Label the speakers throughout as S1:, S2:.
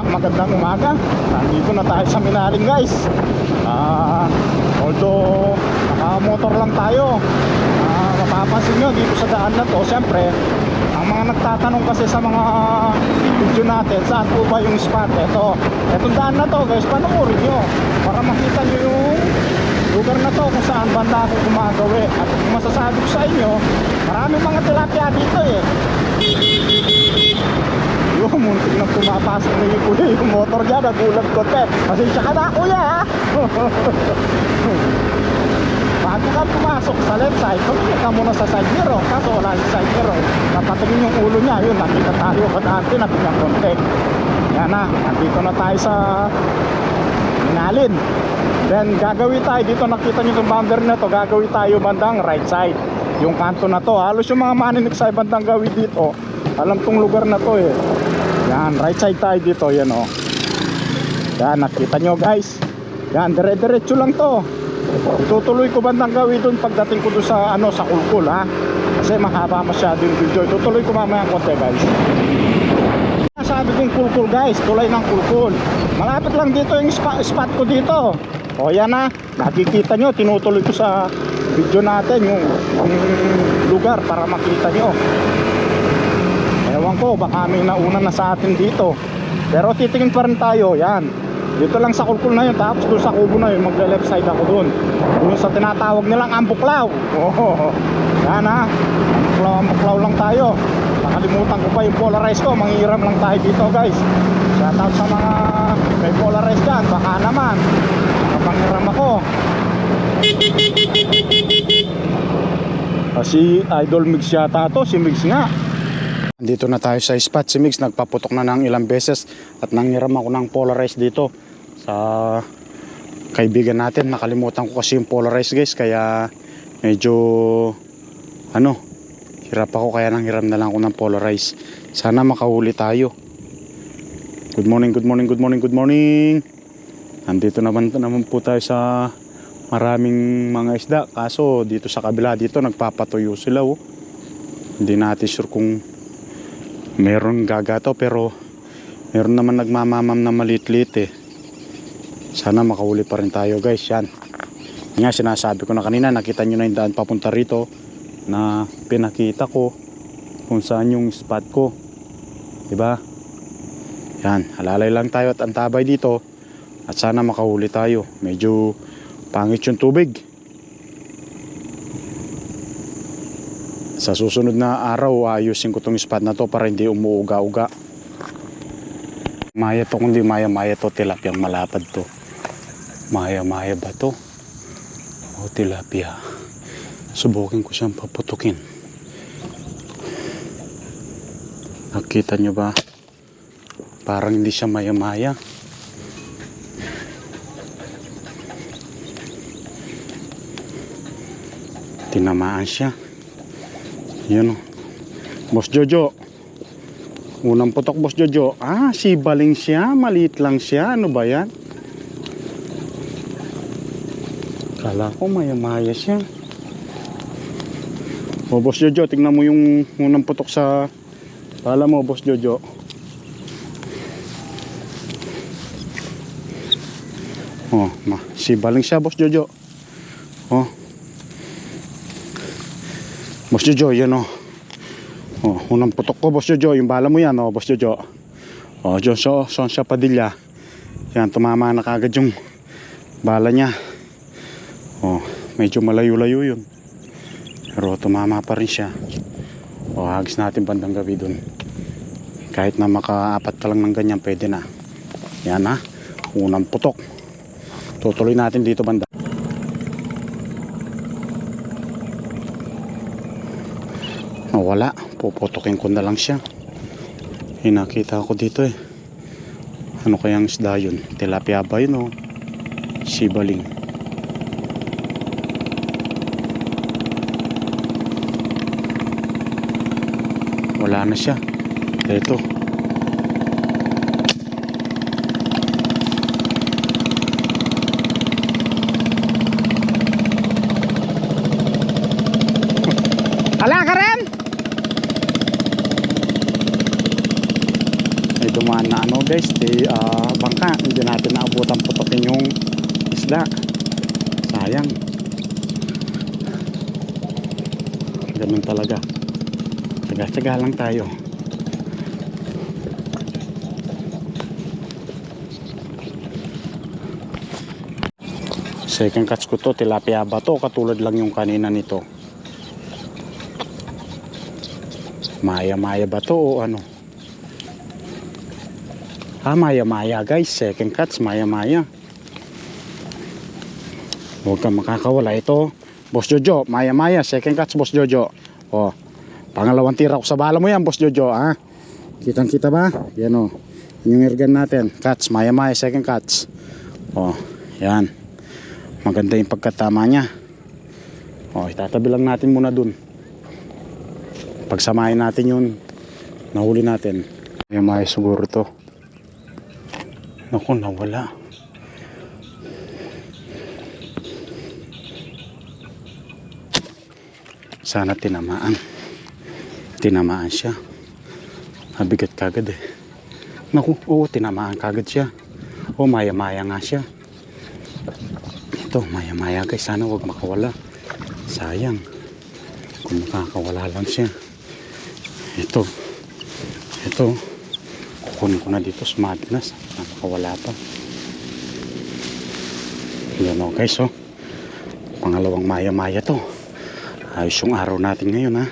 S1: Magandang umaga. Nandito na tayo sa Minaling guys. Ah, although naka-motor lang tayo. Ah, mapapansin nyo dito sa daan na to, siyempre, ang mga nagtatanong kasi sa mga video natin, saan po ba yung spot? Ito, etong daan na to guys, panoorin nyo para makita nyo yung lugar na to kung saan banda ako gumagawi. At masasabi ko sa inyo, maraming mga tilapia dito eh. Yung muntik na pumapasok na yung kuya yung motor niya nagulat ko te pasensya ka na kuya ha? Bago ka pumasok sa left side tumingin ka muna sa side mirror kaso wala yung side mirror napatingin yung ulo niya yun nakita tayo kadante nabigang konti yan na nandito na tayo sa Minalin. Then gagawin tayo dito nakita nyo itong boundary na to gagawin tayo bandang right side. Yung kanto na to halos yung mga maninig sa bandang gawin dito alam tong lugar na to eh yan right side tayo dito yan oh. Yan nakita nyo guys. Yan dire diretso lang to. Itutuloy ko bandang gawin dun pagdating ko dun sa ano sa kulkul ha? Kasi mahaba masyado yung video. Itutuloy ko mamaya konti guys. Sabi kong kulkul guys. Tulay ng kulkul. Malapit lang dito yung spot, spot ko dito. O yan na nakikita nyo tinutuloy ko sa video natin yung, yung lugar para makita nyo ewan ko baka may nauna na sa atin dito. Pero titingin pa rin tayo yan. Dito lang sa kulkul na yun tapos doon sa kubo na yun magle left side ako doon doon sa tinatawag nilang ambuklaw. Oh, yan ha? Ambuklaw ambuklaw lang tayo. Nakalimutan ko pa yung polarize ko manghiram lang tayo dito guys. Shout out sa mga may polarize dyan baka naman. Manghiram ako. Ah, si Idol Mix yata to si Mix nga Dito na tayo sa spot. Si Mix nagpaputok na ng ilang beses at nanghiram ako ng polarize dito sa kaibigan natin. Nakalimutan ko kasi yung polarize guys kaya medyo ano hirap ako kaya nanghiram na lang ako ng polarize. Sana makahuli tayo. Good morning, good morning, good morning, good morning. Nandito naman, naman po tayo sa maraming mga isda. Kaso dito sa kabila dito nagpapatuyo sila oh. Hindi natin sure kung meron gagato pero meron naman nagmamamam na maliit-liit eh. Sana makahuli pa rin tayo guys. Yan. Nga sinasabi ko na kanina nakita nyo na yung daan papunta rito na pinakita ko kung saan yung spot ko. Diba? Yan halalay lang tayo at antabay dito. At sana makahuli tayo. Medyo pangit yung tubig sa susunod na araw ayusin ko tong spot na to para hindi umuuga-uga. Maya to kundi maya maya to tilapia malapad to. Maya maya ba to? O tilapia. Subukin ko siyang paputukin. Nakita nyo ba? Parang hindi siya maya maya tinamaan siya yun. Boss Jojo. Unang putok Boss Jojo. Ah, si baling siya. Maliit lang siya. Ano ba yan? Kala ko maya-maya siya. O Boss Jojo, tingnan mo yung unang putok sa pala mo Boss Jojo. Oh, ma, si baling siya Boss Jojo. Boss Jojo, yan o. Oh, unang putok ko, Boss Jojo. Yung bala mo yan, oh, Boss Jojo. Oh, John so, Son siya Padilla. Yan, tumama na kagad yung bala niya. Oh, medyo malayo-layo yun. Pero tumama pa rin siya. Oh, hagis natin bandang gabi dun. Kahit na makaapat ka lang ng ganyan, pwede na. Yan ha. Unang putok. Tutuloy natin dito banda. Nawala. Puputokin ko na lang siya. Eh, nakita ko dito eh. Ano kayang isda yun? Tilapia ba yun o sibaling wala na siya. Ito Ala ka rin! May dumaan na ano guys, di ah, bangka hindi natin naabutan putokin yung isda. Sayang. Ganun talaga. Tsaga-tsaga lang tayo. Second catch ko to tilapia ba to? Katulad lang yung kanina nito. Maya maya ba to o ano ah maya maya guys. Second catch maya maya huwag kang makakawala. Ito boss Jojo maya maya second catch boss Jojo. Oh pangalawang tira ko sa bala mo yan boss Jojo ha? Kitang kita ba? Yan o yung airgun natin. Catch maya maya second catch oh yan. Maganda yung pagkatama niya. Oh itatabi lang natin muna dun. Pagsamahin natin yun. Nahuli natin. Maya maya siguro to naku nawala. Sana tinamaan. Tinamaan siya. Mabigat kagad eh. Naku oo tinamaan kagad siya. O maya maya nga siya. Ito maya maya guys. Sana wag makawala. Sayang. Kung makakawala lang siya. Ito. Ito kukunin ko na dito. Madnas na. Makawala pa. Yan o guys oh. Pangalawang maya maya to. Ayos yung araw natin ngayon ha.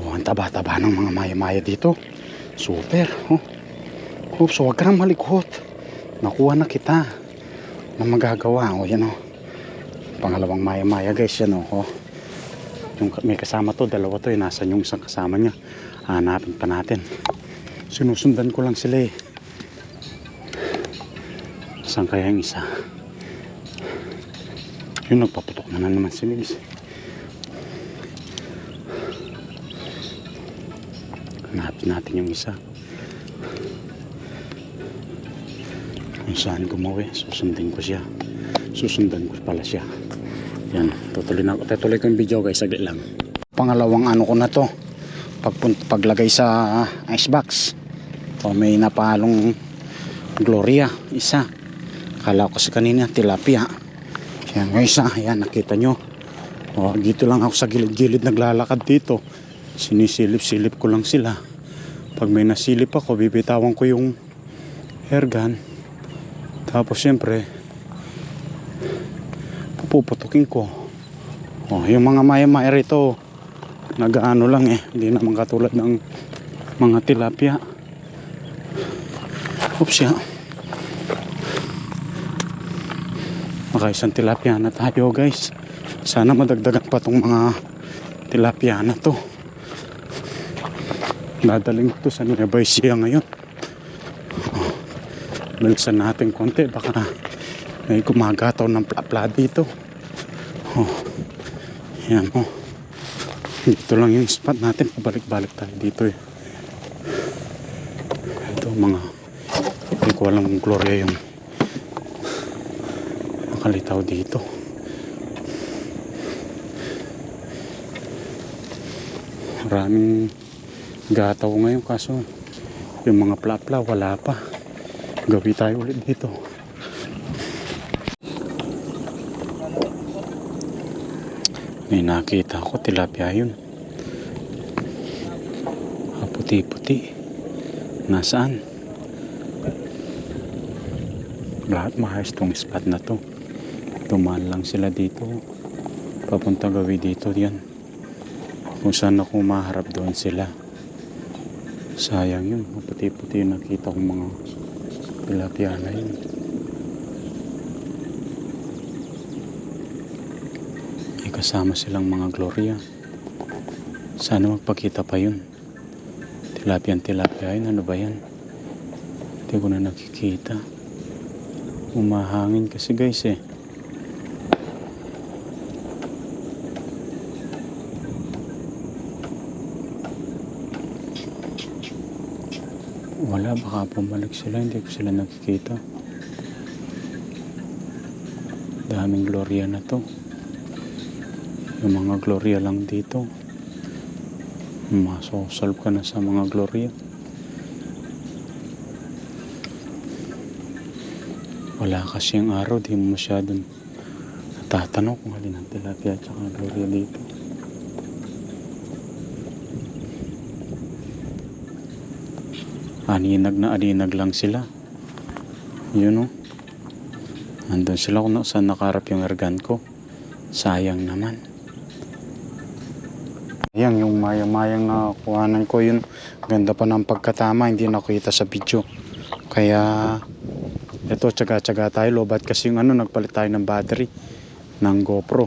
S1: Oh, ang taba taba ng mga maya maya dito. Super oh. Oops, huwag ka nang malikot. Nakuha na kita na magagawa o yan o pangalawang maya maya guys yan o oh. yung may kasama to. Dalawa to eh. Nasan yung isang kasama niya? Hanapin pa natin sinusundan ko lang sila eh. Saan kaya yung isa? Yun nagpaputok na, na naman si Migs hanapin natin yung isa. Kung saan gumawi susundin ko siya. Susundan ko pala siya. Yan tutuloy na tutuloy ko yung video guys. Saglit lang. Pangalawang ano ko na to. Pag, paglagay sa ah, icebox o may napalong gloria isa. Kala ko sa kanina tilapia. Yan guys ah yan nakita nyo. O, dito lang ako sa gilid-gilid naglalakad dito. Sinisilip-silip ko lang sila. Pag may nasilip ako bibitawan ko yung airgun tapos syempre puputukin ko. Oh, yung mga maya maya rito nagaano lang eh. Hindi naman katulad ng mga tilapia oops ya makaisang tilapia na tayo guys. Sana madagdagan pa tong mga tilapia na to. Dadaling to sa Nueva Ecija ngayon. Bilisan natin konti. Baka may gumagataw ng plapla dito. Oh. Yan oh. Dito lang yung spot natin. Pabalik-balik tayo dito eh. Ito mga ko alam kung gloria yung nakalitaw dito. Maraming gataw ngayon kaso yung mga plapla wala pa. Gabi tayo ulit dito. May nakita ko tilapia yun. Ah, puti-puti. Nasaan lahat maayos tong spot na to. Tumaan lang sila dito. Papunta gawi dito yan. Kung saan ako maharap doon sila. Sayang yun. Puti-puti yung nakita kong mga tilapia na yun. Kasama silang mga gloria. Sana magpakita pa yun. Tilapia tilapia yun. Ano ba yan? Hindi ko na nakikita umahangin kasi guys eh. Wala baka bumalik sila hindi ko sila nakikita. Daming gloria na to. Yung mga gloria lang dito. Masosolve ka na sa mga gloria
S2: Wala kasi ang araw, di mo masyadong natatanaw kung alin ang tilapia at saka gloria dito. Aninag na aninag lang sila. Yun o. Andun sila kung saan nakarap yung ergan ko. Sayang naman. Ayan, yung maya-mayang na kuhanan ko yun. Ganda pa ng pagkatama, hindi nakita sa video. Kaya, ito, tsaga-tsaga tayo. Lobat kasi yung ano, nagpalit tayo ng battery ng GoPro.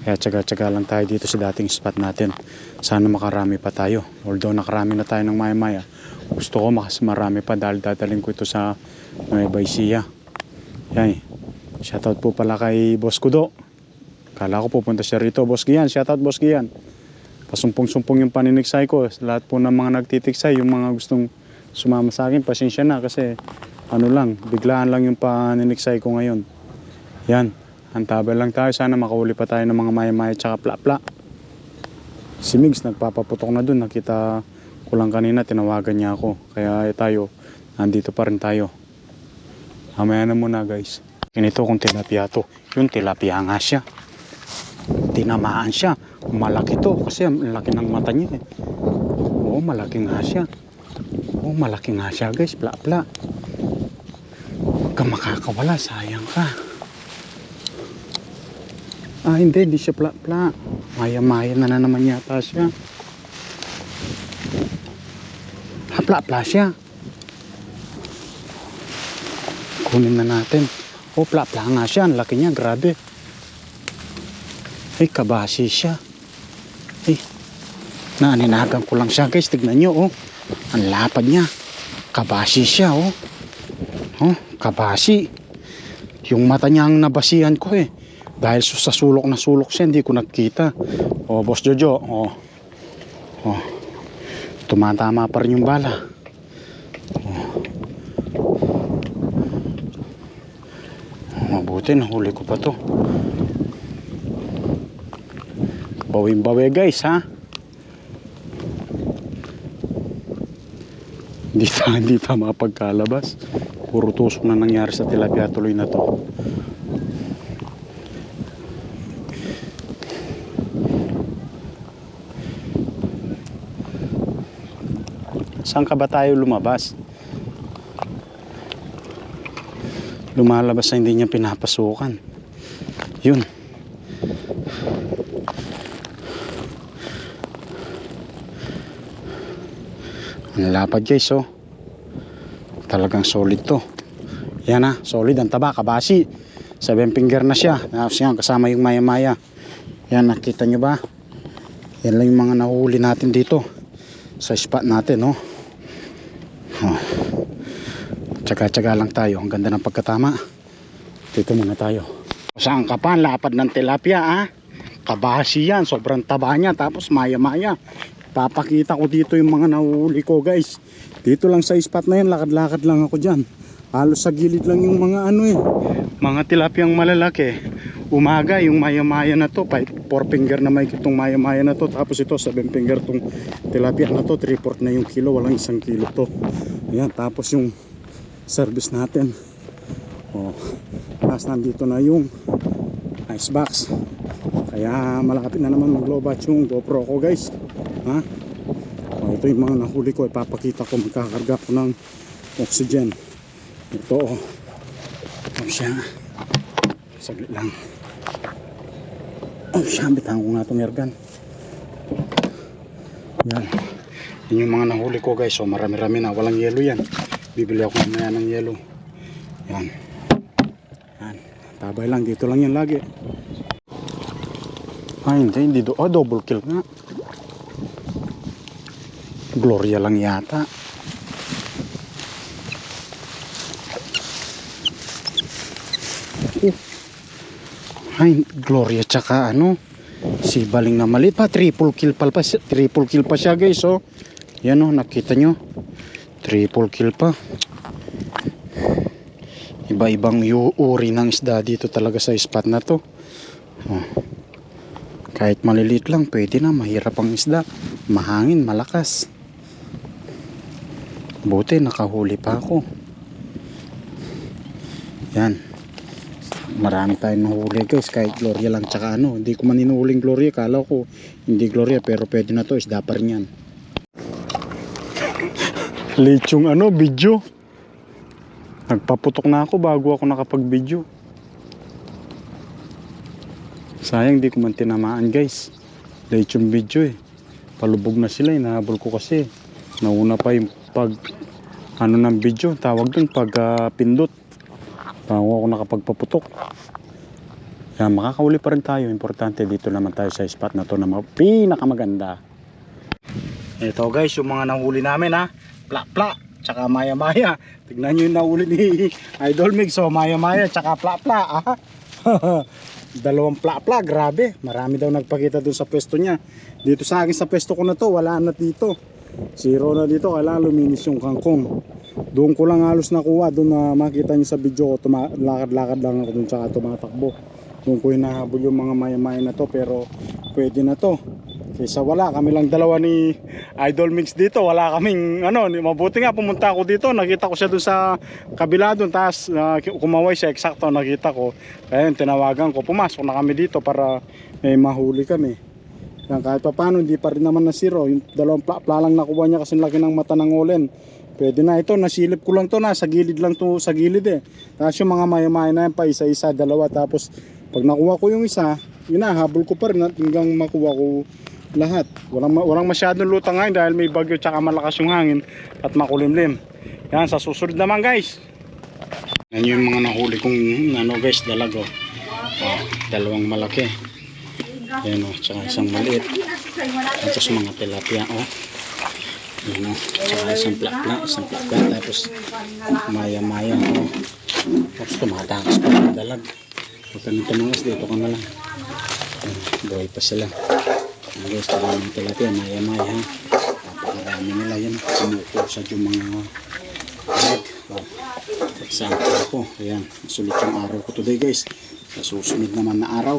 S2: Kaya tsaga-tsaga lang tayo dito sa dating spot natin. Sana makarami pa tayo. Although nakarami na tayo ng maya-maya. Gusto ko mas marami pa dahil dadalhin ko ito sa Nueva Ecija. Yan. Shoutout po pala kay Boss Kudo. Kala ko pupunta siya rito. Boss Gian, shoutout Boss Gian. Pasumpong-sumpong yung paninigsay ko. Lahat po ng mga nagtitiksay, yung mga gustong sumama sa akin, pasensya na kasi ano lang, biglaan lang yung paninigsay ko ngayon. Yan, antabay lang tayo. Sana makahuli pa tayo ng mga maya-maya tsaka pla-pla. Si Migs nagpapaputok na dun. Nakita ko lang kanina, tinawagan niya ako. Kaya eh, tayo, nandito pa rin tayo. Mamaya na muna guys. Ganito kung tilapia to. Yung tilapia nga siya. Tinamaan siya. Malaki to kasi laki ng mata niya eh. Oo, malaki nga siya. Oo, malaki nga siya guys. Pla-pla. Ka makakawala. Sayang ka. Ah, hindi. Di siya pla-pla. Maya-maya na na naman yata siya. Ah, pla-pla siya. Kunin na natin. Oh, pla-pla nga siya. Ang laki niya. Grabe. Ay, kabasi siya. Ay, naaninagan ko lang siya guys. Tignan nyo, oh. Ang lapad niya. Kabasi siya, oh. Oh, kabasi. Yung mata niya ang nabasihan ko eh. Dahil sa sulok na sulok siya, hindi ko nakita. Oh, Boss Jojo, oh. Oh. Tumatama pa rin yung bala. Oh. Mabuti, nahuli ko pa to. Bawing bawi guys ha. Hindi ta, hindi ta mapagkalabas. Puro tusok na nangyari sa tilapia tuloy na to. Saan ka ba tayo lumabas? Lumalabas na hindi niya pinapasukan. Yun. Ang lapad guys oh. Talagang solid to. Yan ah, solid ang taba, kabasi. Seven finger na siya. Tapos yan, kasama yung maya-maya. Yan, nakita nyo ba? Yan lang yung mga nahuli natin dito. Sa spot natin, oh. oh. Tsaga-tsaga lang tayo. Ang ganda ng pagkatama. Dito muna tayo. Saan ka pa? Lapad ng tilapia, ah. Kabasi yan. Sobrang taba niya. Tapos maya-maya. Papakita ko dito yung mga nahuli ko, guys. Dito lang sa spot na yan. Lakad-lakad lang ako dyan. Halos sa gilid lang yung mga ano eh. Mga tilapiyang malalaki. Umaga, yung maya-maya na to. 4 finger na may itong maya-maya na to. Tapos ito, 7 finger tong tilapia na to. 3 port na yung kilo. Walang isang kilo to. Ayan, tapos yung service natin. Oh, tapos nandito na yung ice box. Kaya malapit na naman mag-lobat yung GoPro ko guys. Ha? Oh, ito yung mga nahuli ko. Ipapakita ko magkakarga ko ng oxygen. Ito oh. Oh siya. Saglit lang. Oh siya. Bitawan ko nga itong airgun. Yan. Yan yung mga nahuli ko guys. So marami-rami na. Walang yelo yan. Bibili ako mamaya ng yelo. Yan. Yan. Tabay lang. Dito lang yan lagi. Ay hindi. Hindi do. Oh double kill nga. Gloria lang yata. Ay, Gloria tsaka ano, si Baling na mali pa, triple kill pa, pa triple kill pa siya guys, oh. Yan oh, nakita nyo. Triple kill pa. Iba-ibang uri ng isda dito talaga sa spot na to. Oh. Kahit maliliit lang, pwede na, mahirap ang isda. Mahangin, malakas. Buti, nakahuli pa ako. Yan. Marami tayong nahuli guys. Kahit Gloria lang tsaka ano. Hindi ko man inuhuling Gloria. Kala ko hindi Gloria pero pwede na to. Isda pa rin yan. Lechong ano, video. Nagpaputok na ako bago ako nakapag-video. Sayang di ko man tinamaan guys. Lechong video eh. Palubog na sila eh. Nahabol ko kasi. Nauna pa yung pag ano ng video. Tawag dun pag ah, pindot. Bago ako nakapagpaputok. Kaya makakauli pa rin tayo. Importante dito naman tayo sa spot na to na ma- pinakamaganda. Ito guys, yung mga nahuli namin ha. Pla-pla, tsaka maya-maya. Tignan nyo yung nahuli ni Idol Mix. So maya-maya, tsaka pla-pla ha. Dalawang pla-pla, grabe. Marami daw nagpakita dun sa pwesto niya. Dito sa akin sa pwesto ko na to, wala na dito. Zero na dito, kailangan luminis yung kangkong. Doon ko lang halos nakuha, doon na makita niyo sa video ko, lakad-lakad lang ako doon tsaka tumatakbo. Doon ko hinahabol yung mga maya-maya na to, pero pwede na to. Kaysa wala, kami lang dalawa ni Idol Mix dito, wala kaming ano, mabuti nga pumunta ako dito, nakita ko siya doon sa kabila doon, tapos uh, kumaway siya, eksakto nakita ko. Kaya yun, tinawagan ko, pumasok na kami dito para may mahuli kami. Yan, kahit pa paano, hindi pa rin naman na zero. Yung dalawang pla, pla lang nakuha niya kasi laki ng mata ng ulen. Pwede na ito, nasilip ko lang to na, sa gilid lang to, sa gilid eh. Tapos yung mga maya-maya na yan pa, isa-isa, dalawa. Tapos pag nakuha ko yung isa, yun ko pa rin hanggang makuha ko lahat. Walang, walang masyadong lutang ngayon dahil may bagyo tsaka malakas yung hangin at makulimlim. Yan, sa susunod naman guys. Yan yung mga nahuli kong ano guys, dalago. Oh, dalawang malaki. Yan o, tsaka isang maliit. Tapos mga tilapia o. Yan o, tsaka isang plakla, isang plakla. Tapos maya-maya o. Tapos tumatakas pa ng dalag. Huwag ka nang tumangas, dito ka na lang. Buhay pa sila. Yan guys, tsaka mga tilapia, maya-maya ha. Napakarami nila yan. Sumukusad yung mga dalag. Sa ako. Ayan, sulit yung araw ko today guys. Sa susunod naman na araw,